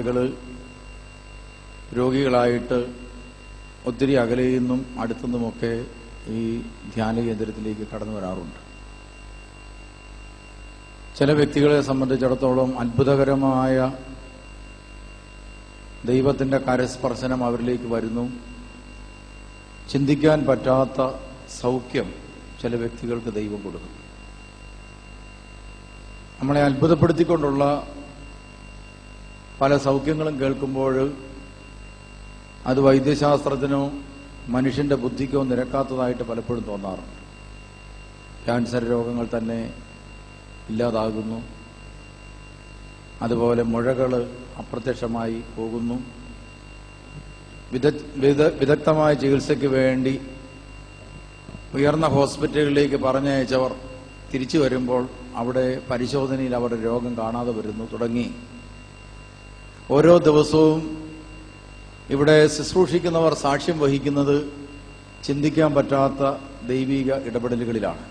ആളുകൾ രോഗികളായിട്ട് ഒത്തിരി അകലെയിൽ നിന്നും അടുത്തുനിന്നുമൊക്കെ ഈ ധ്യാന കേന്ദ്രത്തിലേക്ക് കടന്നു വരാറുണ്ട്. ചില വ്യക്തികളെ സംബന്ധിച്ചിടത്തോളം അത്ഭുതകരമായ ദൈവത്തിന്റെ കരസ്പർശനം അവരിലേക്ക് വരുന്നു. ചിന്തിക്കാൻ പറ്റാത്ത സൗഖ്യം ചില വ്യക്തികൾക്ക് ദൈവം കൊടുക്കും നമ്മളെ അത്ഭുതപ്പെടുത്തിക്കൊണ്ടുള്ള പല സൗഖ്യങ്ങളും കേൾക്കുമ്പോൾ അത് വൈദ്യശാസ്ത്രത്തിനോ മനുഷ്യന്റെ ബുദ്ധിക്കോ നിരക്കാത്തതായിട്ട് പലപ്പോഴും തോന്നാറുണ്ട്. ക്യാൻസർ രോഗങ്ങൾ തന്നെ ഇല്ലാതാകുന്നു. അതുപോലെ മുഴകൾ അപ്രത്യക്ഷമായി പോകുന്നു. വിദഗ്- വിദഗ്ധമായ ചികിത്സയ്ക്ക് വേണ്ടി ഉയർന്ന ഹോസ്പിറ്റലുകളിലേക്ക് പറഞ്ഞയച്ചവർ തിരിച്ചു വരുമ്പോൾ അവിടെ പരിശോധനയിൽ അവരുടെ രോഗം കാണാതെ വരുന്നു തുടങ്ങി. ഓരോ ദിവസവും ഇവിടെ ശുശ്രൂഷിക്കുന്നവർ സാക്ഷ്യം വഹിക്കുന്നത് ചിന്തിക്കാൻ പറ്റാത്ത ദൈവിക ഇടപെടലുകളിലാണ്.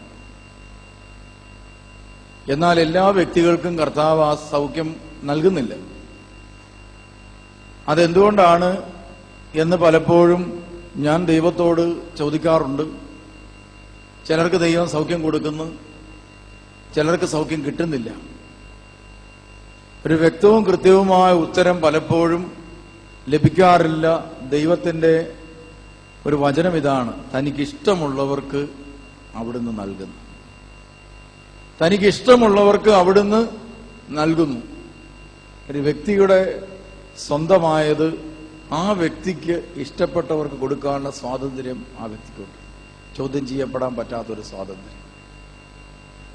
എന്നാൽ എല്ലാ വ്യക്തികൾക്കും കർത്താവ് ആ സൗഖ്യം നൽകുന്നില്ല. അതെന്തുകൊണ്ടാണ് എന്ന് പലപ്പോഴും ഞാൻ ദൈവത്തോട് ചോദിക്കാറുണ്ട്. ചിലർക്ക് ദൈവം സൗഖ്യം കൊടുക്കുന്നു ചിലർക്ക് സൗഖ്യം കിട്ടുന്നില്ല. ഒരു വ്യക്തവും കൃത്യവുമായ ഉത്തരം പലപ്പോഴും ലഭിക്കാറില്ല. ദൈവത്തിന്റെ ഒരു വചനം ഇതാണ്. തനിക്കിഷ്ടമുള്ളവർക്ക് അവിടുന്ന് നൽകുന്നു. തനിക്കിഷ്ടമുള്ളവർക്ക് അവിടുന്ന് നൽകുന്നു. ഒരു വ്യക്തിയുടെ സ്വന്തമായത് ആ വ്യക്തിക്ക് ഇഷ്ടപ്പെട്ടവർക്ക് കൊടുക്കാനുള്ള സ്വാതന്ത്ര്യം ആ വ്യക്തിക്കുണ്ട്. ചോദ്യം ചെയ്യപ്പെടാൻ പറ്റാത്തൊരു സ്വാതന്ത്ര്യം.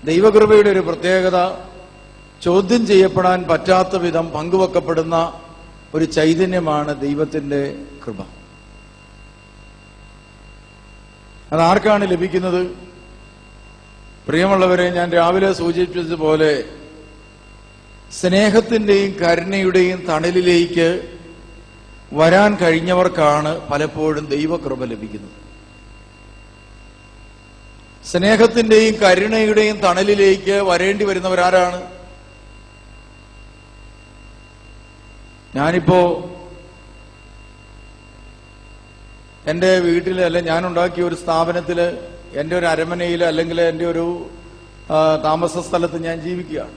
ദൈവകൃപയുടെ ഒരു പ്രത്യേകത ചോദ്യം ചെയ്യപ്പെടാൻ പറ്റാത്ത വിധം പങ്കുവെക്കപ്പെടുന്ന ഒരു ചൈതന്യമാണ് ദൈവത്തിന്റെ കൃപ. അത് ആർക്കാണ് ലഭിക്കുന്നത്? പ്രിയമുള്ളവരെ ഞാൻ രാവിലെ സൂചിപ്പിച്ചതുപോലെ സ്നേഹത്തിന്റെയും കരുണയുടെയും തണലിലേക്ക് വരാൻ കഴിഞ്ഞവർക്കാണ് പലപ്പോഴും ദൈവകൃപ ലഭിക്കുന്നത്. സ്നേഹത്തിന്റെയും കരുണയുടെയും തണലിലേക്ക് വരേണ്ടി വരുന്നവരാരാണ്? ഞാനിപ്പോ എന്റെ വീട്ടിൽ അല്ലെ ഞാൻ ഉണ്ടാക്കിയ ഒരു സ്ഥാപനത്തിൽ എന്റെ ഒരു അരമനയിൽ അല്ലെങ്കിൽ എന്റെ ഒരു താമസ സ്ഥലത്ത് ഞാൻ ജീവിക്കുകയാണ്.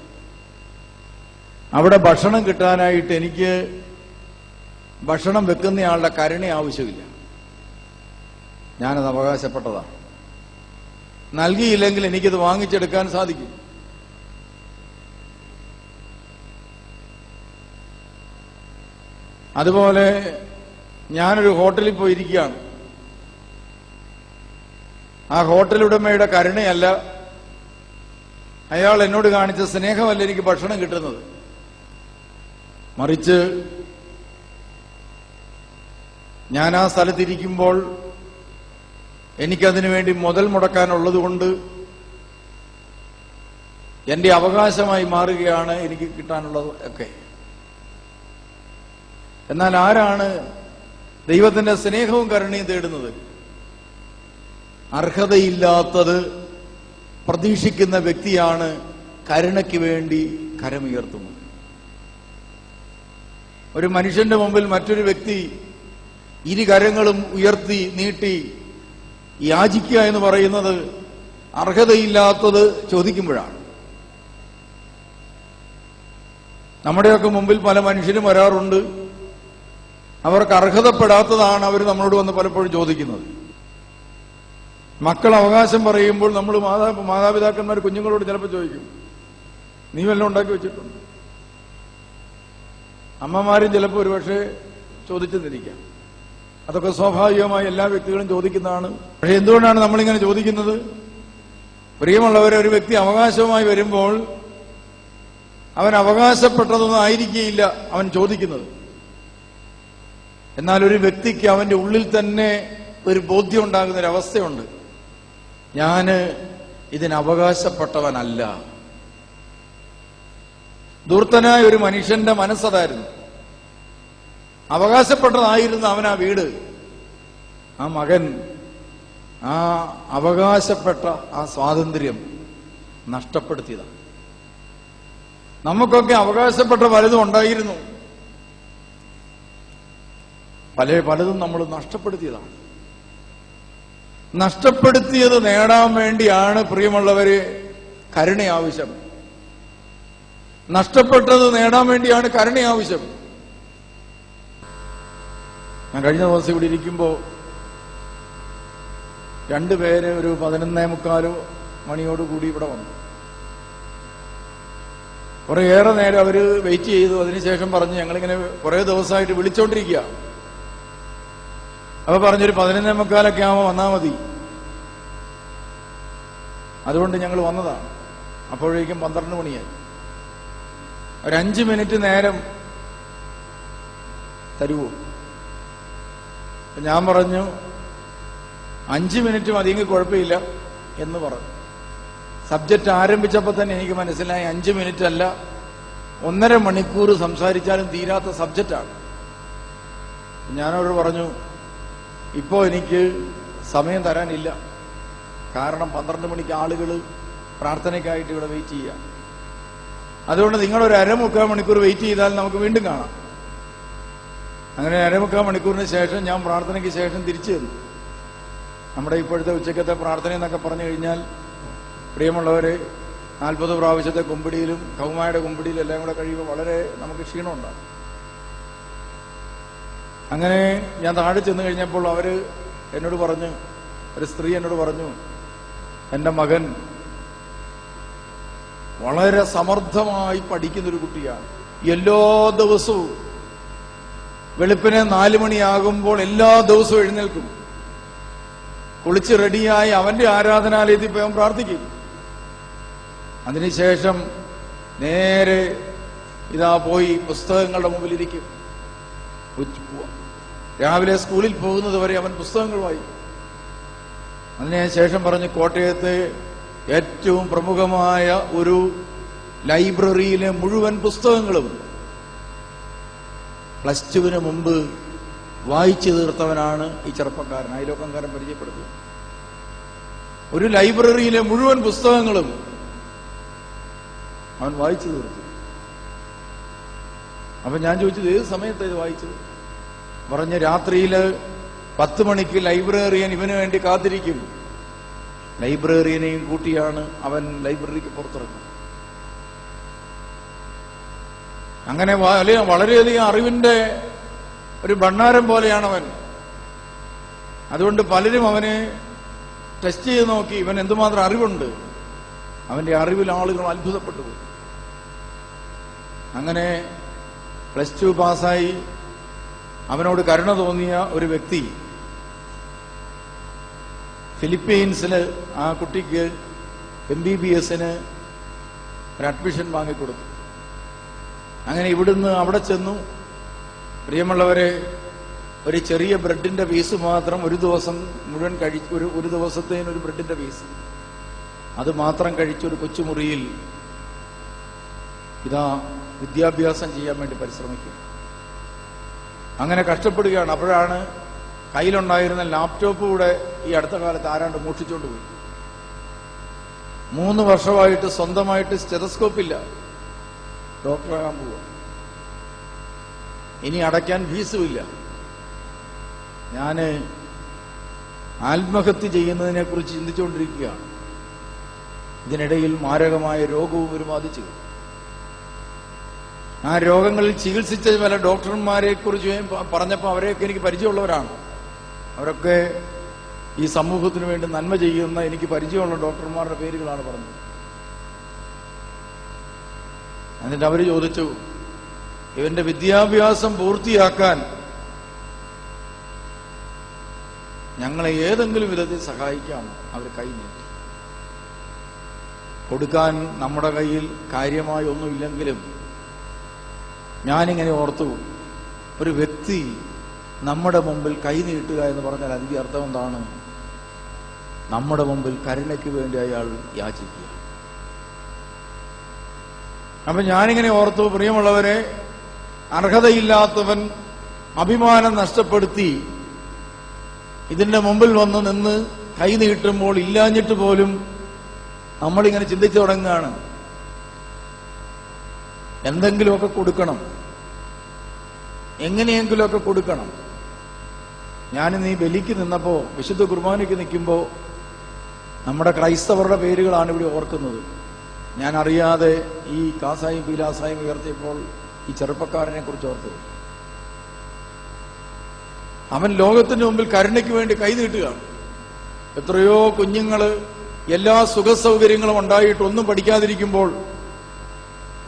അവിടെ ഭക്ഷണം കിട്ടാനായിട്ട് എനിക്ക് ഭക്ഷണം വെക്കുന്നയാളുടെ കരുണ ആവശ്യമില്ല. ഞാനത് അവകാശപ്പെട്ടതാണ്. നൽകിയില്ലെങ്കിൽ എനിക്കത് വാങ്ങിച്ചെടുക്കാൻ സാധിക്കും അതുപോലെ ഞാനൊരു ഹോട്ടലിൽ പോയിരിക്കുകയാണ്. ആ ഹോട്ടൽ ഉടമയുടെ കരുണയല്ല അയാൾ എന്നോട് കാണിച്ച സ്നേഹമല്ല എനിക്ക് ഭക്ഷണം കിട്ടുന്നത്. മറിച്ച് ഞാൻ ആ സ്ഥലത്തിരിക്കുമ്പോൾ എനിക്കതിനു വേണ്ടി മുതൽ മുടക്കാനുള്ളത് കൊണ്ട് എന്റെ അവകാശമായി മാറുകയാണ് എനിക്ക് കിട്ടാനുള്ളത് ഒക്കെ. എന്നാൽ ആരാണ് ദൈവത്തിന്റെ സ്നേഹവും കരുണയും തേടുന്നത്? അർഹതയില്ലാത്തത് പ്രതീക്ഷിക്കുന്ന വ്യക്തിയാണ് കരുണയ്ക്ക് വേണ്ടി കരമുയർത്തുന്നത്. ഒരു മനുഷ്യന്റെ മുമ്പിൽ മറ്റൊരു വ്യക്തി ഇരു കരങ്ങളും ഉയർത്തി നീട്ടി യാചിക്കുക എന്ന് പറയുന്നത് അർഹതയില്ലാത്തത് ചോദിക്കുമ്പോഴാണ്. നമ്മുടെയൊക്കെ മുമ്പിൽ പല മനുഷ്യരും വരാറുണ്ട്. അവർക്ക് അർഹതപ്പെടാത്തതാണ് അവർ നമ്മളോട് വന്ന് പലപ്പോഴും ചോദിക്കുന്നത്. മക്കൾ അവകാശം പറയുമ്പോൾ നമ്മൾ മാതാ മാതാപിതാക്കന്മാർ കുഞ്ഞുങ്ങളോട് ചിലപ്പോൾ ചോദിക്കും. നീ വല്ലതും ഉണ്ടാക്കി വെച്ചിട്ടുണ്ട്? അമ്മമാരും ചിലപ്പോൾ ഒരുപക്ഷെ ചോദിച്ചെന്നിരിക്കാം. അതൊക്കെ സ്വാഭാവികമായി എല്ലാ വ്യക്തികളും ചോദിക്കുന്നതാണ്. പക്ഷെ എന്തുകൊണ്ടാണ് നമ്മളിങ്ങനെ ചോദിക്കുന്നത്? പ്രിയമുള്ളവരെ ഒരു വ്യക്തി അവകാശവുമായി വരുമ്പോൾ അവൻ അവകാശപ്പെട്ടതൊന്നും ആയിരിക്കുകയില്ല അവൻ ചോദിക്കുന്നത്. എന്നാൽ ഒരു വ്യക്തിക്ക് അവന്റെ ഉള്ളിൽ തന്നെ ഒരു ബോധ്യം ഉണ്ടാകുന്ന ഒരു അവസ്ഥയുണ്ട്. ഞാൻ ഇതിന് അവകാശപ്പെട്ടവനല്ല. ദൂർത്തനായ ഒരു മനുഷ്യന്റെ മനസ്സതായിരുന്നു. അവകാശപ്പെട്ടതായിരുന്നു അവൻ ആ വീട്. ആ മകൻ ആ അവകാശപ്പെട്ട ആ സ്വാതന്ത്ര്യം നഷ്ടപ്പെടുത്തിയതാണ്. നമുക്കൊക്കെ അവകാശപ്പെട്ട പലതും ഉണ്ടായിരുന്നു. പല പലതും നമ്മൾ നഷ്ടപ്പെടുത്തിയതാണ്. നഷ്ടപ്പെടുത്തിയത് നേടാൻ വേണ്ടിയാണ് പ്രിയമുള്ളവര് കരുണ ആവശ്യം. നഷ്ടപ്പെട്ടത് നേടാൻ വേണ്ടിയാണ് കരുണ ആവശ്യം. ഞാൻ കഴിഞ്ഞ ദിവസം ഇവിടെ ഇരിക്കുമ്പോ രണ്ടുപേര് ഒരു പതിനൊന്നേ മുക്കാലോ മണിയോടുകൂടി ഇവിടെ വന്നു. കുറേയേറെ നേരം അവർ വെയിറ്റ് ചെയ്തു. അതിനുശേഷം പറഞ്ഞു ഞങ്ങളിങ്ങനെ കുറെ ദിവസമായിട്ട് വിളിച്ചോണ്ടിരിക്കുക അപ്പൊ പറഞ്ഞൊരു പതിനൊന്നേ മുക്കാലൊക്കെ ആവുമ്പോ വന്നാ മതി. അതുകൊണ്ട് ഞങ്ങൾ വന്നതാണ്. അപ്പോഴേക്കും പന്ത്രണ്ട് മണിയായി. ഒരു അഞ്ച് മിനിറ്റ് നേരം തരുവോ? ഞാൻ പറഞ്ഞു അഞ്ച് മിനിറ്റ് മതിയെങ്കിൽ കുഴപ്പമില്ല എന്ന് പറഞ്ഞു. സബ്ജക്റ്റ് ആരംഭിച്ചപ്പോൾ തന്നെ എനിക്ക് മനസ്സിലായി അഞ്ച് മിനിറ്റ് അല്ല ഒന്നര മണിക്കൂർ സംസാരിച്ചാലും തീരാത്ത സബ്ജക്റ്റാണ്. ഞാനവരോട് പറഞ്ഞു ഇപ്പോൾ എനിക്ക് സമയം തരാനില്ല. കാരണം പന്ത്രണ്ട് മണിക്ക് ആളുകൾ പ്രാർത്ഥനയ്ക്കായിട്ട് ഇവിടെ വെയിറ്റ് ചെയ്യാം. അതുകൊണ്ട് നിങ്ങളൊരു അരമുക്കാൽ മണിക്കൂർ വെയിറ്റ് ചെയ്താൽ നമുക്ക് വീണ്ടും കാണാം. അങ്ങനെ അരമുക്കാൽ മണിക്കൂറിന് ശേഷം ഞാൻ പ്രാർത്ഥനയ്ക്ക് ശേഷം തിരിച്ചു തന്നു നമ്മുടെ ഇപ്പോഴത്തെ ഉച്ചക്കത്തെ പ്രാർത്ഥന എന്നൊക്കെ പറഞ്ഞു കഴിഞ്ഞാൽ പ്രിയമുള്ളവരെ നാൽപ്പത് പ്രാവശ്യത്തെ കുമ്പിടിയിലും കൗമായുടെ കുമ്പിടിയിലും എല്ലാം കൂടെ കഴിയുമ്പോൾ വളരെ നമുക്ക് ക്ഷീണമുണ്ടാകും. അങ്ങനെ ഞാൻ താഴെ ചെന്ന് കഴിഞ്ഞപ്പോൾ അവർ എന്നോട് പറഞ്ഞു ഒരു സ്ത്രീ എന്നോട് പറഞ്ഞു എന്റെ മകൻ വളരെ സമർത്ഥമായി പഠിക്കുന്ന ഒരു കുട്ടിയാണ്. എല്ലാ ദിവസവും വെളുപ്പിന് നാലു മണിയാകുമ്പോൾ എല്ലാ ദിവസവും എഴുന്നേൽക്കും. കുളിച്ച് റെഡിയായി അവന്റെ ആരാധനാലയത്തിൽ പോയി പ്രാർത്ഥിക്കും. അതിനുശേഷം നേരെ ഇതാ പോയി പുസ്തകങ്ങളുടെ മുമ്പിലിരിക്കും. രാവിലെ സ്കൂളിൽ പോകുന്നത് വരെ അവൻ പുസ്തകങ്ങൾ വായിക്കും അതിനുശേഷം പറഞ്ഞ് കോട്ടയത്തെ ഏറ്റവും പ്രമുഖമായ ഒരു ലൈബ്രറിയിലെ മുഴുവൻ പുസ്തകങ്ങളും പ്ലസ് ടുവിന് മുമ്പ് വായിച്ചു തീർത്തവനാണ് ഈ ചെറുപ്പക്കാരൻ. അയലോക്കംകാരൻ പരിചയപ്പെടുത്തി ഒരു ലൈബ്രറിയിലെ മുഴുവൻ പുസ്തകങ്ങളും അവൻ വായിച്ചു തീർത്തു അപ്പൊ ഞാൻ ചോദിച്ചത് ഏത് സമയത്ത് ഇത് വായിച്ചത്? പറഞ്ഞ രാത്രിയിൽ പത്ത് മണിക്ക് ലൈബ്രറിയൻ ഇവന് വേണ്ടി കാത്തിരിക്കും. ലൈബ്രറിയനെയും കൂട്ടിയാണ് അവൻ ലൈബ്രറിക്ക് പുറത്തിറങ്ങുന്നത് അങ്ങനെ വളരെയധികം അറിവിന്റെ ഒരു ഭണ്ണാരം പോലെയാണ് അവൻ അതുകൊണ്ട് പലരും അവനെ ടെസ്റ്റ് ചെയ്ത് നോക്കി ഇവൻ എന്തുമാത്രം അറിവുണ്ട്. അവന്റെ അറിവിൽ ആളുകൾ അത്ഭുതപ്പെട്ടു. അങ്ങനെ പ്ലസ് ടു പാസ്സായി അവനോട് കരുണ തോന്നിയ ഒരു വ്യക്തി ഫിലിപ്പീൻസിൽ ആ കുട്ടിക്ക് എം ബി ബി എസിന് ഒരു അഡ്മിഷൻ വാങ്ങിക്കൊടുത്തു. അങ്ങനെ ഇവിടുന്ന് അവിടെ ചെന്നു. പ്രിയമുള്ളവരെ ഒരു ചെറിയ ബ്രെഡിന്റെ പീസ് മാത്രം ഒരു ദിവസം മുഴുവൻ കഴിച്ച് ഒരു ഒരു ദിവസത്തേന് ഒരു ബ്രെഡിന്റെ പീസ്. അത് മാത്രം കഴിച്ചൊരു കൊച്ചുമുറിയിൽ ഇതാ വിദ്യാഭ്യാസം ചെയ്യാൻ വേണ്ടി പരിശ്രമിക്കും അങ്ങനെ കഷ്ടപ്പെടുകയാണ്. അപ്പോഴാണ് കയ്യിലുണ്ടായിരുന്ന ലാപ്ടോപ്പ് കൂടെ ഈ അടുത്ത കാലത്ത് ആരാണ്ട് മോഷ്ടിച്ചോണ്ട് പോയി. മൂന്ന് വർഷമായിട്ട് സ്വന്തമായിട്ട് സ്റ്റെതസ്കോപ്പ് ഇല്ല. ഡോക്ടറാകാൻ പോവുക ഇനി അടയ്ക്കാൻ ഫീസുമില്ല ഞാൻ ആത്മഹത്യ ചെയ്യുന്നതിനെ കുറിച്ച് ചിന്തിച്ചുകൊണ്ടിരിക്കുകയാണ് ഇതിനിടയിൽ മാരകമായ രോഗവും ഒരു ബാധിച്ചു ആ രോഗങ്ങളിൽ ചികിത്സിച്ച പല ഡോക്ടർമാരെ കുറിച്ച് പറഞ്ഞപ്പോൾ അവരെയൊക്കെ എനിക്ക് പരിചയമുള്ളവരാണ്. അവരൊക്കെ ഈ സമൂഹത്തിന് വേണ്ടി നന്മ ചെയ്യുന്ന എനിക്ക് പരിചയമുള്ള ഡോക്ടർമാരുടെ പേരുകളാണ് പറഞ്ഞത്. എന്നിട്ട് അവർ ചോദിച്ചു ഇവന്റെ വിദ്യാഭ്യാസം പൂർത്തിയാക്കാൻ ഞങ്ങളെ ഏതെങ്കിലും വിധത്തിൽ സഹായിക്കാം? അവർ കൈ നീട്ടി. കൊടുക്കാൻ നമ്മുടെ കയ്യിൽ കാര്യമായി ഒന്നുമില്ലെങ്കിലും ഞാനിങ്ങനെ ഓർത്തു. ഒരു വ്യക്തി നമ്മുടെ മുമ്പിൽ കൈ നീട്ടുക എന്ന് പറഞ്ഞാൽ അതിന്റെ അർത്ഥം എന്താണ്? നമ്മുടെ മുമ്പിൽ കരുണയ്ക്ക് വേണ്ടി അയാൾ യാചിക്കുക. അപ്പൊ ഞാനിങ്ങനെ ഓർത്തു പ്രിയമുള്ളവരെ അർഹതയില്ലാത്തവൻ അഭിമാനം നഷ്ടപ്പെടുത്തി ഇതിന്റെ മുമ്പിൽ വന്ന് നിന്ന് കൈ നീട്ടുമ്പോൾ ഇല്ലാഞ്ഞിട്ട് പോലും നമ്മളിങ്ങനെ ചിന്തിച്ചു തുടങ്ങുകയാണ്. എന്തെങ്കിലുമൊക്കെ കൊടുക്കണം. എങ്ങനെയെങ്കിലുമൊക്കെ കൊടുക്കണം. ഞാൻ നീ ബലിക്ക് നിന്നപ്പോ വിശുദ്ധ കുർബാനയ്ക്ക് നിൽക്കുമ്പോ നമ്മുടെ ക്രൈസ്തവരുടെ പേരുകളാണ് ഇവിടെ ഓർക്കുന്നത്. ഞാൻ അറിയാതെ ഈ കാസായും പീലാസായും ഉയർത്തിയപ്പോൾ ഈ ചെറുപ്പക്കാരനെ കുറിച്ച് ഓർത്തത്. അവൻ ലോകത്തിന്റെ മുമ്പിൽ കരുണയ്ക്ക് വേണ്ടി കൈനീട്ടുകയാണ് എത്രയോ കുഞ്ഞുങ്ങൾ എല്ലാ സുഖസൗകര്യങ്ങളും ഉണ്ടായിട്ട് ഒന്നും പഠിക്കാതിരിക്കുമ്പോൾ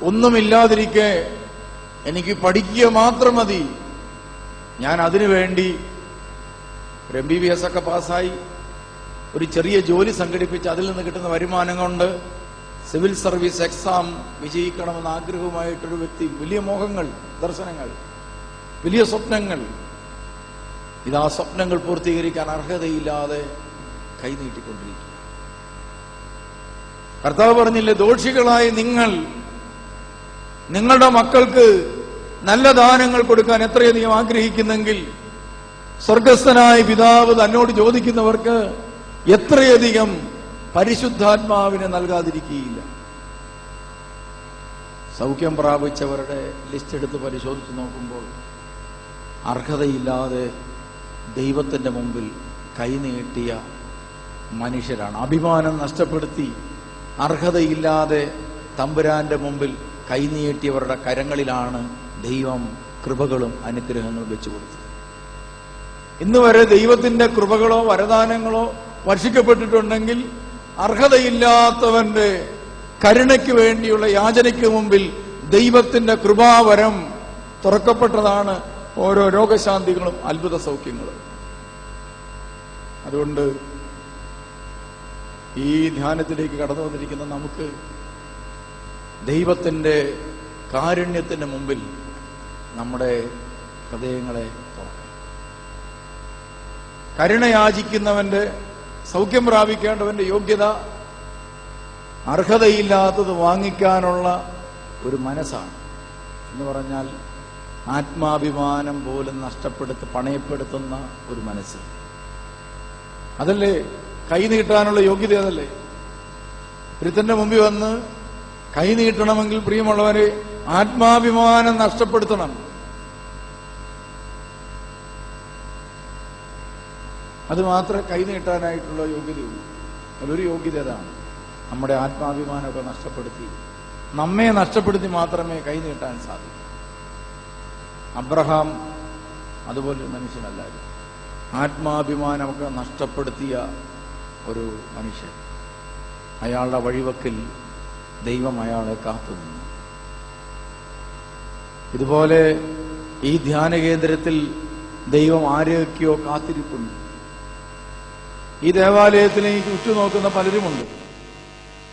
ഒന്നുമില്ലാതിരിക്കെ എനിക്ക് പഠിക്കുക മാത്രം മതി. ഞാൻ അതിനു വേണ്ടി ഒരു എം ബി ബി എസ് ഒക്കെ പാസ്സായി ഒരു ചെറിയ ജോലി സംഘടിപ്പിച്ച് അതിൽ നിന്ന് കിട്ടുന്ന വരുമാനം കൊണ്ട് സിവിൽ സർവീസ് എക്സാം വിജയിക്കണമെന്ന ആഗ്രഹവുമായിട്ടൊരു വ്യക്തി വലിയ മോഹങ്ങൾ ദർശനങ്ങൾ വലിയ സ്വപ്നങ്ങൾ. ഇതാ സ്വപ്നങ്ങൾ പൂർത്തീകരിക്കാൻ അർഹതയില്ലാതെ കൈനീട്ടിക്കൊണ്ടിരിക്കുക കർത്താവ് പറഞ്ഞില്ലേ ദോഷികളായ നിങ്ങൾ നിങ്ങളുടെ മക്കൾക്ക് നല്ല ദാനങ്ങൾ കൊടുക്കാൻ എത്രയധികം ആഗ്രഹിക്കുന്നെങ്കിൽ സ്വർഗസ്ഥനായ പിതാവ് തന്നോട് ചോദിക്കുന്നവർക്ക് എത്രയധികം പരിശുദ്ധാത്മാവിനെ നൽകാതിരിക്കുകയില്ല. സൗഖ്യം പ്രാപിച്ചവരുടെ ലിസ്റ്റ് എടുത്ത് പരിശോധിച്ച് നോക്കുമ്പോൾ അർഹതയില്ലാതെ ദൈവത്തിന്റെ മുമ്പിൽ കൈനീട്ടിയ മനുഷ്യരാണ്. അഭിമാനം നഷ്ടപ്പെടുത്തി അർഹതയില്ലാതെ തമ്പുരാന്റെ മുമ്പിൽ കൈനീട്ടിയവരുടെ കരങ്ങളിലാണ് ദൈവം കൃപകളും അനുഗ്രഹങ്ങളും വെച്ചു കൊടുത്തത്. ഇന്ന് വരെ ദൈവത്തിന്റെ കൃപകളോ വരദാനങ്ങളോ വർഷിക്കപ്പെട്ടിട്ടുണ്ടെങ്കിൽ അർഹതയില്ലാത്തവന്റെ കരുണയ്ക്ക് വേണ്ടിയുള്ള യാചനയ്ക്ക് മുമ്പിൽ ദൈവത്തിന്റെ കൃപാവരം തുറക്കപ്പെട്ടതാണ് ഓരോ രോഗശാന്തികളും അത്ഭുത സൗഖ്യങ്ങളും. അതുകൊണ്ട് ഈ ധ്യാനത്തിലേക്ക് കടന്നു വന്നിരിക്കുന്ന നമുക്ക് ദൈവത്തിന്റെ കാരുണ്യത്തിന് മുമ്പിൽ നമ്മുടെ ഹൃദയങ്ങളെ തുറക്കാം. കരുണയാചിക്കുന്നവന്റെ സൗഖ്യം പ്രാപിക്കേണ്ടവന്റെ യോഗ്യത അർഹതയില്ലാത്തത് വാങ്ങിക്കാനുള്ള ഒരു മനസ്സാണ്. എന്ന് പറഞ്ഞാൽ ആത്മാഭിമാനം പോലും നഷ്ടപ്പെടുത്തി പണയപ്പെടുത്തുന്ന ഒരു മനസ്സ്. അതല്ലേ? കൈ നീട്ടാനുള്ള യോഗ്യത അതല്ലേ? ഒരുത്തന്റെ മുമ്പിൽ വന്ന് കൈ നീട്ടണമെങ്കിൽ പ്രിയമുള്ളവരെ ആത്മാഭിമാനം നഷ്ടപ്പെടുത്തണം. അത് മാത്രമേ കൈ നീട്ടാനായിട്ടുള്ള യോഗ്യതയുള്ളൂ. അതൊരു യോഗ്യത അതാണ് നമ്മുടെ ആത്മാഭിമാനമൊക്കെ നഷ്ടപ്പെടുത്തി നമ്മെ നഷ്ടപ്പെടുത്തി മാത്രമേ കൈ നീട്ടാൻ സാധിക്കൂ. അബ്രഹാം അതുപോലൊരു മനുഷ്യനല്ലായിരുന്നു ആത്മാഭിമാനമൊക്കെ നഷ്ടപ്പെടുത്തിയ ഒരു മനുഷ്യൻ. അയാളുടെ വഴിവക്കിൽ ദൈവം അയാളെ കാത്തുനിന്നു. ഇതുപോലെ ഈ ധ്യാന കേന്ദ്രത്തിൽ ദൈവം ആരെയൊക്കെയോ കാത്തിരിക്കുന്നു. ഈ ദേവാലയത്തിലേക്ക് ഉറ്റുനോക്കുന്ന പലരുമുണ്ട്.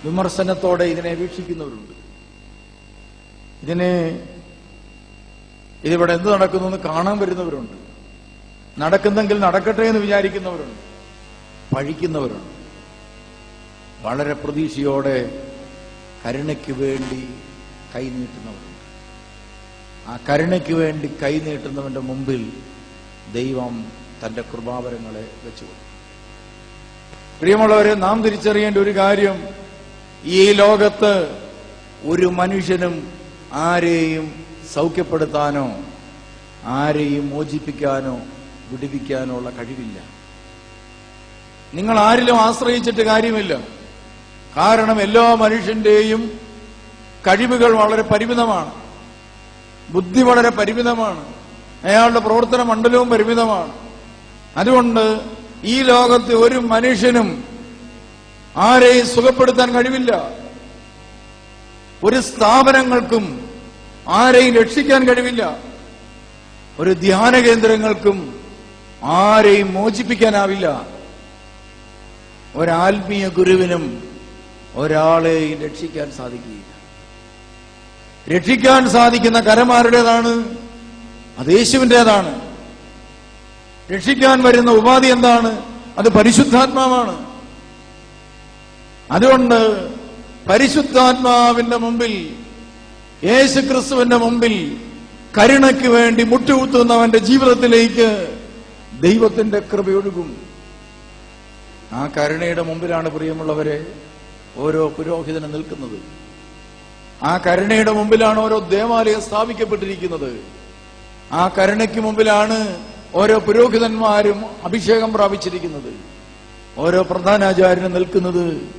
വിമർശനത്തോടെ ഇതിനെ വീക്ഷിക്കുന്നവരുണ്ട്. ഇതിനെ ഇതിവിടെ എന്ത് നടക്കുന്നു എന്ന് കാണാൻ വരുന്നവരുണ്ട്. നടക്കുന്നെങ്കിൽ നടക്കട്ടെ എന്ന് വിചാരിക്കുന്നവരുണ്ട്. പഴിക്കുന്നവരുണ്ട്. വളരെ പ്രതീക്ഷയോടെ കരുണയ്ക്ക് വേണ്ടി കൈനീട്ടുന്നവരുണ്ട് ആ കരുണയ്ക്ക് വേണ്ടി കൈനീട്ടുന്നവന്റെ മുമ്പിൽ ദൈവം തന്റെ കൃപാവരങ്ങളെ വെച്ചുകൊടുക്കും പ്രിയമുള്ളവരെ നാം തിരിച്ചറിയേണ്ട ഒരു കാര്യം ഈ ലോകത്ത് ഒരു മനുഷ്യനും ആരെയും സൗഖ്യപ്പെടുത്താനോ ആരെയും മോചിപ്പിക്കാനോ വിടുവിക്കാനോ ഉള്ള കഴിവില്ല. നിങ്ങൾ ആരിലും ആശ്രയിച്ചിട്ട് കാര്യമില്ല. കാരണം എല്ലാ മനുഷ്യന്റെയും കഴിവുകൾ വളരെ പരിമിതമാണ്. ബുദ്ധി വളരെ പരിമിതമാണ്. അയാളുടെ പ്രവർത്തന മണ്ഡലവും പരിമിതമാണ്. അതുകൊണ്ട് ഈ ലോകത്തെ ഒരു മനുഷ്യനും ആരെയും സുഖപ്പെടുത്താൻ കഴിവില്ല. ഒരു സ്ഥാപനങ്ങൾക്കും ആരെയും രക്ഷിക്കാൻ കഴിവില്ല. ഒരു ധ്യാന കേന്ദ്രങ്ങൾക്കും ആരെയും മോചിപ്പിക്കാനാവില്ല. ഒരാത്മീയ ഗുരുവിനും ഒരാളെയും രക്ഷിക്കാൻ സാധിക്കുകയില്ല. രക്ഷിക്കാൻ സാധിക്കുന്ന കരമാരുടേതാണ്? അത് യേശുവിന്റെതാണ്. രക്ഷിക്കാൻ വരുന്ന ഉപാധി എന്താണ്? അത് പരിശുദ്ധാത്മാവാണ്. അതുകൊണ്ട് പരിശുദ്ധാത്മാവിന്റെ മുമ്പിൽ യേശു ക്രിസ്തുവിന്റെ മുമ്പിൽ കരുണയ്ക്ക് വേണ്ടി മുട്ടുകുത്തുന്നവന്റെ ജീവിതത്തിലേക്ക് ദൈവത്തിന്റെ കൃപയൊഴുകും. ആ കരുണയുടെ മുമ്പിലാണ് പ്രിയമുള്ളവരെ ഓരോ പുരോഹിതനും നിൽക്കുന്നത്. ആ കരുണയുടെ മുമ്പിലാണ് ഓരോ ദേവാലയം സ്ഥാപിക്കപ്പെട്ടിരിക്കുന്നത്. ആ കരുണയ്ക്ക് മുമ്പിലാണ് ഓരോ പുരോഹിതന്മാരും അഭിഷേകം പ്രാപിച്ചിരിക്കുന്നത്. ഓരോ പ്രധാനാചാര്യനും നിൽക്കുന്നത്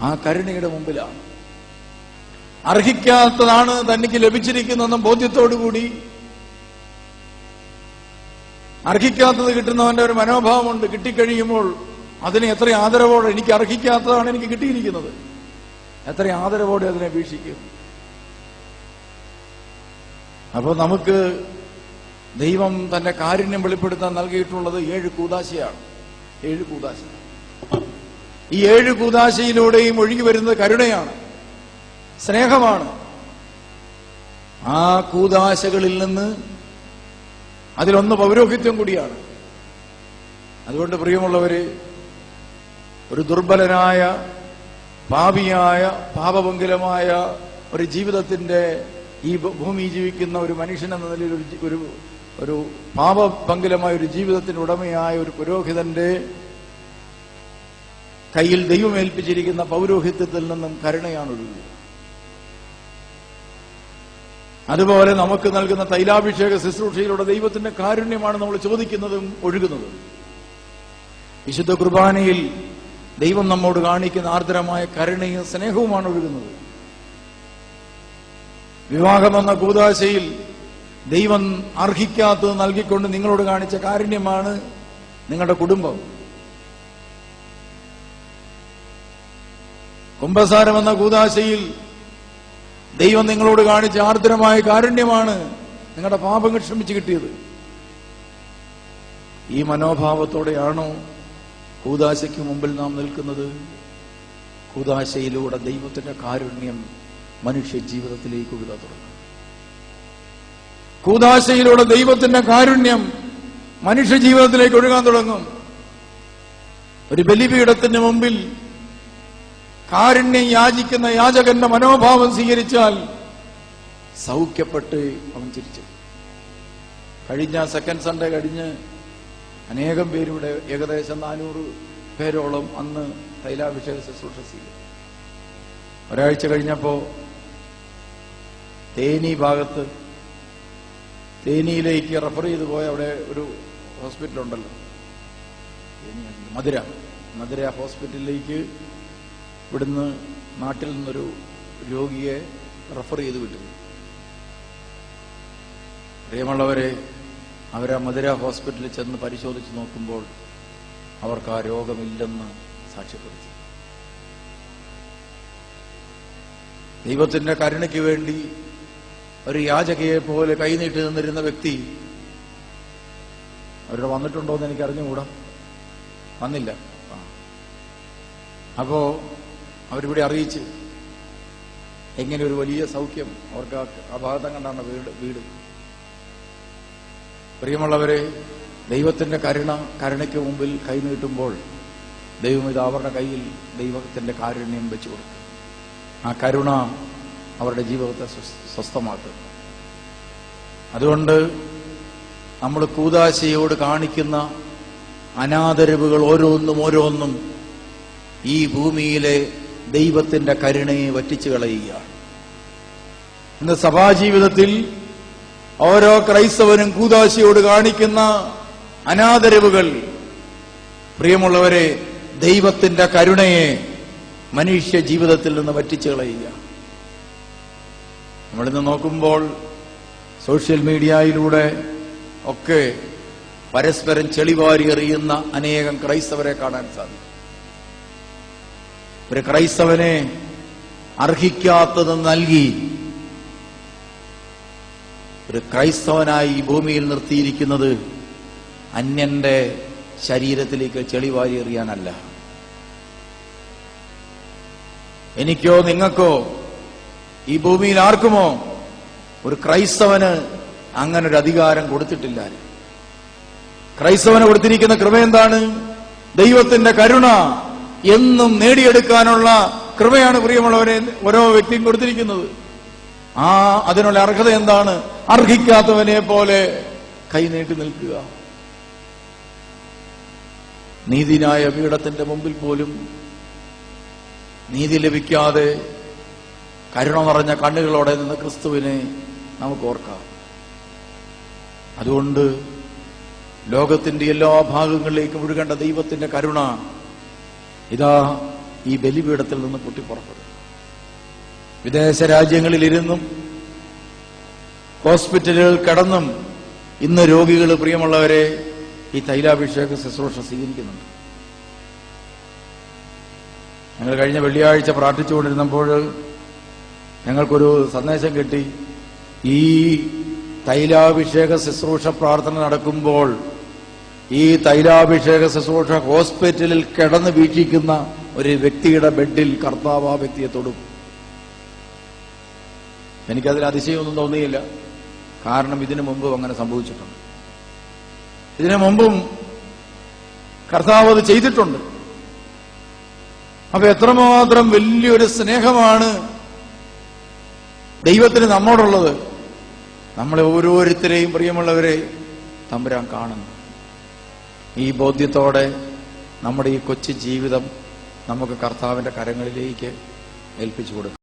ആ കരുണയുടെ മുമ്പിലാണ്. അർഹിക്കാത്തതാണ് തനിക്ക് ലഭിച്ചിരിക്കുന്നതെന്ന ബോധ്യത്തോടുകൂടി അർഹിക്കാത്തത് കിട്ടുന്നവന്റെ ഒരു മനോഭാവമുണ്ട്. കിട്ടിക്കഴിയുമ്പോൾ അതിനെ എത്ര ആദരവോടെ എനിക്ക് അർഹിക്കാത്തതാണ് എനിക്ക് കിട്ടിയിരിക്കുന്നത്. എത്ര ആദരവോടെ അതിനെ വീക്ഷിക്കും അപ്പോൾ നമുക്ക് ദൈവം തന്റെ കാരുണ്യം വെളിപ്പെടുത്താൻ നൽകിയിട്ടുള്ളത് ഏഴ് കൂതാശയാണ്. ഏഴ് കൂതാശ. ഈ ഏഴ് കൂതാശയിലൂടെയും ഒഴുകി വരുന്നത് കരുണയാണ്. സ്നേഹമാണ്. ആ കൂതാശകളിൽ നിന്ന് അതിലൊന്ന് പൗരോഹിത്യം കൂടിയാണ്. അതുകൊണ്ട് പ്രിയമുള്ളവര് ഒരു ദുർബലനായ പാപിയായ പാപപങ്കിലമായ ഒരു ജീവിതത്തിന്റെ ഈ ഭൂമി ജീവിക്കുന്ന ഒരു മനുഷ്യൻ എന്ന നിലയിൽ ഒരു ഒരു ഒരു പാപപങ്കിലമായ ഒരു ജീവിതത്തിന് ഉടമയായ ഒരു പുരോഹിതന്റെ കയ്യിൽ ദൈവമേൽപ്പിച്ചിരിക്കുന്ന പൗരോഹിത്യത്തിൽ നിന്നും കരുണയാണ് ഒഴുകുക അതുപോലെ നമുക്ക് നൽകുന്ന തൈലാഭിഷേക ശുശ്രൂഷയിലൂടെ ദൈവത്തിന്റെ കാരുണ്യമാണ് നമ്മൾ ചോദിക്കുന്നതും ഒഴുകുന്നതും. വിശുദ്ധ കുർബാനയിൽ ദൈവം നമ്മോട് കാണിക്കുന്ന ആർദ്രമായ കരുണയും സ്നേഹവുമാണ് ഒഴുകുന്നത്. വിവാഹമെന്ന കൂതാശയിൽ ദൈവം അർഹിക്കാത്തത് നൽകിക്കൊണ്ട് നിങ്ങളോട് കാണിച്ച കാരുണ്യമാണ് നിങ്ങളുടെ കുടുംബം. കുംഭസാരം എന്ന കൂതാശയിൽ ദൈവം നിങ്ങളോട് കാണിച്ച ആർദ്രമായ കാരുണ്യമാണ് നിങ്ങളുടെ പാപം ക്ഷമിച്ചു കിട്ടിയത്. ഈ മനോഭാവത്തോടെയാണോ കൂതാശയ്ക്ക് മുമ്പിൽ നാം നിൽക്കുന്നത് കൂതാശയിലൂടെ ദൈവത്തിന്റെ കാരുണ്യം മനുഷ്യ ജീവിതത്തിലേക്ക് വിട തുടങ്ങും. കൂതാശയിലൂടെ ദൈവത്തിന്റെ കാരുണ്യം മനുഷ്യ ജീവിതത്തിലേക്ക് ഒഴുകാൻ തുടങ്ങും. ഒരു ബലിപീഠത്തിന് മുമ്പിൽ കാരുണ്യം യാചിക്കുന്ന യാചകന്റെ മനോഭാവം സ്വീകരിച്ചാൽ സൗഖ്യപ്പെട്ട് അവൻ തിരിച്ചു കഴിഞ്ഞ സെക്കൻഡ് സൺഡേ കഴിഞ്ഞ് അനേകം പേരിവിടെ ഏകദേശം നാനൂറ് പേരോളം അന്ന് തൈലാഭിഷേക ശുശ്രൂഷ ചെയ്തു ഒരാഴ്ച കഴിഞ്ഞപ്പോ തേനി ഭാഗത്ത് തേനിയിലേക്ക് റെഫർ ചെയ്തു പോയ അവിടെ ഒരു തേനിയല്ല, മധുര മധുര ഹോസ്പിറ്റലിലേക്ക് ഇവിടുന്ന് നാട്ടിൽ നിന്നൊരു രോഗിയെ റെഫർ ചെയ്ത് വിട്ടു പ്രിയമുള്ളവരെ അവരാ മധുര ഹോസ്പിറ്റലിൽ ചെന്ന് പരിശോധിച്ച് നോക്കുമ്പോൾ അവർക്ക് ആ രോഗമില്ലെന്ന് സാക്ഷ്യപ്പെടുത്തി. ദൈവത്തിന്റെ കരുണയ്ക്ക് വേണ്ടി ഒരു യാചകയെ പോലെ കൈനീട്ടി നിന്നിരുന്ന വ്യക്തി അവരുടെ വന്നിട്ടുണ്ടോ എന്ന് എനിക്ക് അറിഞ്ഞുകൂടാ വന്നില്ല. ആ. അപ്പോ അവരിവിടെ അറിയിച്ച് എങ്ങനെ ഒരു വലിയ സൗഖ്യം അവർക്ക് ആ- ആ ഭാഗത്തം കണ്ടാണ് വീട് വീട്? പ്രിയമുള്ളവരെ ദൈവത്തിന്റെ കരുണ കരുണയ്ക്ക് മുമ്പിൽ കൈനീട്ടുമ്പോൾ ദൈവം ഇത് അവരുടെ കയ്യിൽ ദൈവത്തിന്റെ കാരുണ്യം വെച്ചു കൊടുക്കും. ആ കരുണ അവരുടെ ജീവിതത്തെ സ്വസ്ഥമാക്കും. അതുകൊണ്ട് നമ്മൾ കൂതാശയോട് കാണിക്കുന്ന അനാദരവുകൾ ഓരോന്നും ഓരോന്നും ഈ ഭൂമിയിലെ ദൈവത്തിന്റെ കരുണയെ വറ്റിച്ചു കളയുകയാണ്. ഇന്ന് സഭാജീവിതത്തിൽ ഓരോ ക്രൈസ്തവനും കൂതാശിയോട് കാണിക്കുന്ന അനാദരവുകൾ. പ്രിയമുള്ളവരെ ദൈവത്തിന്റെ കരുണയെ മനുഷ്യ ജീവിതത്തിൽ നിന്ന് വറ്റിച്ചു കളയുക. നമ്മളിന്ന് നോക്കുമ്പോൾ സോഷ്യൽ മീഡിയയിലൂടെ ഒക്കെ പരസ്പരം ചെളിവാരി എറിയുന്ന അനേകം ക്രൈസ്തവരെ കാണാൻ സാധിക്കും. ഒരു ക്രൈസ്തവനെ അർഹിക്കാത്തത് നൽകി ഒരു ക്രൈസ്തവനായി ഈ ഭൂമിയിൽ നിർത്തിയിരിക്കുന്നത് അന്യന്റെ ശരീരത്തിലേക്ക് ചെളിവാരി എറിയാനല്ല. എനിക്കോ നിങ്ങൾക്കോ ഈ ഭൂമിയിൽ ആർക്കുമോ ഒരു ക്രൈസ്തവന് അങ്ങനെ ഒരു അധികാരം കൊടുത്തിട്ടില്ല. ക്രൈസ്തവന് കൊടുത്തിരിക്കുന്ന കൃപ എന്താണ് ദൈവത്തിന്റെ കരുണ എന്നും നേടിയെടുക്കാനുള്ള കൃപയാണ് പ്രിയമുള്ളവരെ ഓരോ വ്യക്തിയും കൊടുത്തിരിക്കുന്നത്. ആ അതിനുള്ള അർഹത എന്താണ്? അർഹിക്കാത്തവനെ പോലെ കൈനീട്ടി നിൽക്കുക. നീതിനായ പീഠത്തിന്റെ മുമ്പിൽ പോലും നീതി ലഭിക്കാതെ കരുണ നിറഞ്ഞ കണ്ണുകളോടെ നിന്ന് ക്രിസ്തുവിനെ നമുക്ക് ഓർക്കാം. അതുകൊണ്ട് ലോകത്തിന്റെ എല്ലാ ഭാഗങ്ങളിലേക്കും ഒഴുകേണ്ട ദൈവത്തിന്റെ കരുണ ഇതാ ഈ ബലിപീഠത്തിൽ നിന്ന് പൊട്ടിപ്പുറപ്പെടും. വിദേശ രാജ്യങ്ങളിലിരുന്നും ഹോസ്പിറ്റലുകൾ കടന്നും ഇന്ന് രോഗികൾ പ്രിയമുള്ളവരെ ഈ തൈലാഭിഷേക ശുശ്രൂഷ സ്വീകരിക്കുന്നുണ്ട്. ഞങ്ങൾ കഴിഞ്ഞ വെള്ളിയാഴ്ച പ്രാർത്ഥിച്ചുകൊണ്ടിരുന്നപ്പോൾ ഞങ്ങൾക്കൊരു സന്ദേശം കിട്ടി. ഈ തൈലാഭിഷേക ശുശ്രൂഷ പ്രാർത്ഥന നടക്കുമ്പോൾ ഈ തൈലാഭിഷേക ശുശ്രൂഷ ഹോസ്പിറ്റലിൽ കിടന്ന് വീക്ഷിക്കുന്ന ഒരു വ്യക്തിയുടെ ബെഡിൽ കർത്താവ് ആ വ്യക്തിയെ തൊടും. എനിക്കതിൽ അതിശയമൊന്നും തോന്നിയില്ല. കാരണം ഇതിനു മുമ്പും അങ്ങനെ സംഭവിച്ചിട്ടുണ്ട്. ഇതിനു മുമ്പും കർത്താവ് അത് ചെയ്തിട്ടുണ്ട്. അപ്പൊ എത്രമാത്രം വലിയൊരു സ്നേഹമാണ് ദൈവത്തിന് നമ്മോടുള്ളത്. നമ്മളെ ഓരോരുത്തരെയും പ്രിയമുള്ളവരെ തമ്പുരാൻ കാണുന്നു. ഈ ബോധ്യത്തോടെ നമ്മുടെ ഈ കൊച്ചു ജീവിതം നമുക്ക് കർത്താവിന്റെ കരങ്ങളിലേക്ക് ഏൽപ്പിച്ചു കൊടുക്കാം.